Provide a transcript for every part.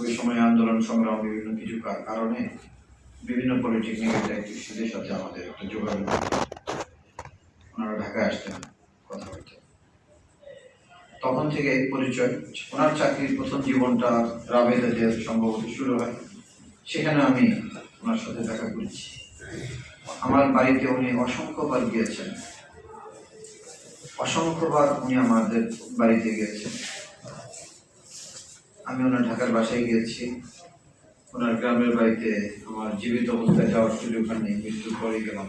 ওই সময় আন্দোলন সংগ্রাম বিভিন্ন কিছু কারণে বিভিন্ন পলিটেকনিক্যাল সাথে আমাদের একটা যোগাযোগ ওনারা ঢাকায় আসতেন কথা বলতেন তখন থেকে পরিচয় ওনার চাকরির প্রথম জীবনটা রাবেদা যে সম্ভবত শুরু হয়। সেখানে আমি ওনার সাথে দেখা করেছি। আমার বাড়িতে উনি অসংখ্যবার গিয়েছেন। অসংখ্যবার উনি আমাদের বাড়িতে গিয়েছেন। আমি ওনার ঢাকার বাসায় গিয়েছি। ওনার গ্রামের বাড়িতে আমার জীবিত অবস্থায় যাওয়ার সুযোগ হয়নি মৃত্যুর পরে গেলাম।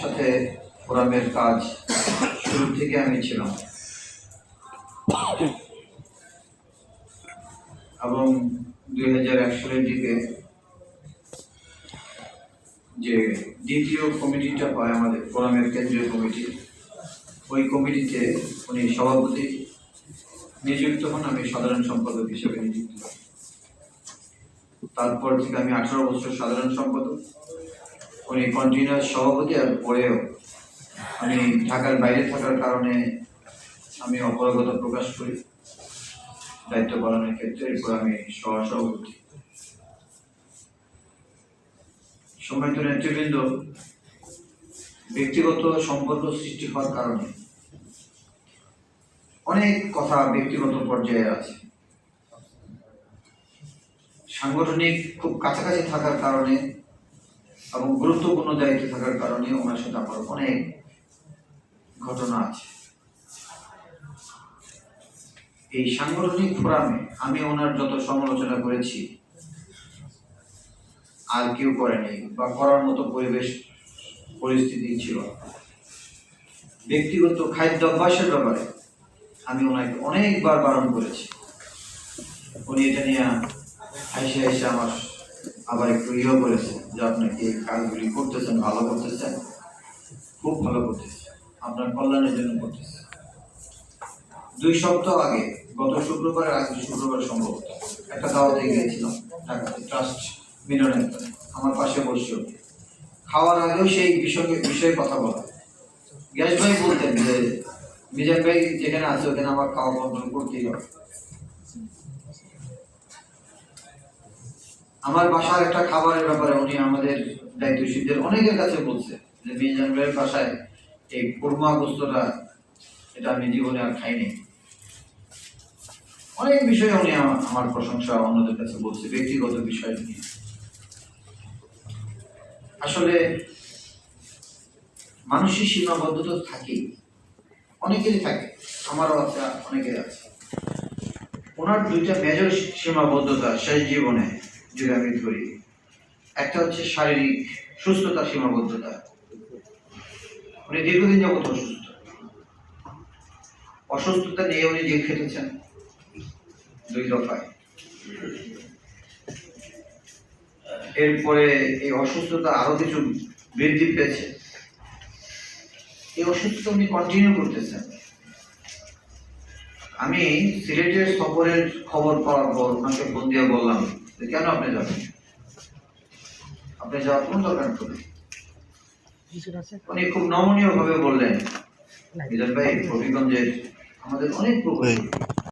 সাথে ফোরামের কাজ শুরু থেকে আমি ছিলাম। এবং দুই হাজার এক সালের দিকে যে দ্বিতীয় কমিটিটা হয় আমাদের ফোরামের কেন্দ্রীয় কমিটি ওই কমিটিতে উনি সভাপতি। নিযুক্ত হন আমি সাধারণ সম্পাদক হিসেবে নিযুক্ত। হই তারপর থেকে আমি আঠারো বছর সাধারণ সম্পাদক। উনি কন্টিনিউয়াস সভাপতি আর পরেও আমি ঢাকার বাইরে থাকার কারণে আমি অপরাগতা প্রকাশ করি। দায়িত্ব পালনের ক্ষেত্রে এরপর আমি সহসভাপতি। সম্মানিত নেতৃবৃন্দ ব্যক্তিগত সম্পর্ক সৃষ্টি হওয়ার কারণে অনেক কথা ব্যক্তিগত পর্যায়ে আছে। সাংগঠনিক খুব কাছাকাছি থাকার কারণে এবং গুরুত্বপূর্ণ দায়িত্বে থাকার কারণে ওনার সাথে আমার অনেক ঘটনা আছে। এই সাংগঠনিক ফোরামে আমি ওনার যত সমালোচনা করেছি, আর কেউ করেনি বা করার মতো পরিবেশ পরিস্থিতি ছিল। ব্যক্তিগত খাদ্য অভ্যাসের ব্যাপারে আমি ওনাকে অনেকবার বারণ করেছি। উনি এটা নিয়ে হাসে হাসে আমার আবার একটু ইয়ে করেছে যে আপনাকে এই কাজগুলি করতেছেন? ভালো করতেছেন? খুব ভালো করতেছে। আপনার কল্যাণের জন্য করতেছে। দুই সপ্তাহ আগে, গত শুক্রবার আগে শুক্রবার সম্ভবত একটা দাওয়াতে গিয়েছিলাম ট্রাস্ট মিলনের আমার পাশে বসছিল খাওয়ার আগেও সেই বিষয়ে বিষয়ে কথা বলা। গ্যাস ভাই বলতেন যে মিজান ভাই যেখানে আছে, ওখানে আমার খাওয়া কন্ট্রোল করতেই হবে? আমার বাসার একটা খাবারের ব্যাপারে উনি আমাদের দায়িত্বশীলদের অনেকের কাছে বলছে যে মিজান ভাইয়ের বাসায় এই কোরমা গোস্তটা, এটা আমি জীবনে আর খাইনি। অনেক বিষয়ে উনি আমা- আমার প্রশংসা অন্যদের কাছে বলছে, ব্যক্তিগত বিষয় নিয়ে। আসলে মানুষের সীমাবদ্ধতা থাকেই। অনেকেরই থাকে, আমারও আছে, অনেকেরই আছে। ওনার দুইটা মেজর সীমাবদ্ধতা শেষ জীবনে যদি আমি ধরি, একটা হচ্ছে শারীরিক সুস্থতা সীমাবদ্ধতা। উনি দীর্ঘদিন যাবত অসুস্থ। অসুস্থতা নিয়ে উনি যে খেটেছেন, দুই দফায়। এরপরে এই অসুস্থতা আরও কিছু বৃদ্ধি পেয়েছে। এই অসুস্থতা উনি কন্টিনিউ করতেছেন। আমি সিলেটের সফরের খবর পাওয়ার পর ওনাকে ফোন দিয়ে বললাম যে কেন আপনি যাবেন? আপনি যাওয়ার কোনো দরকার নেই। উনি খুব নমনীয় ভাবে বললেন ভাই হবিগঞ্জের আমাদের অনেক প্রকল্প।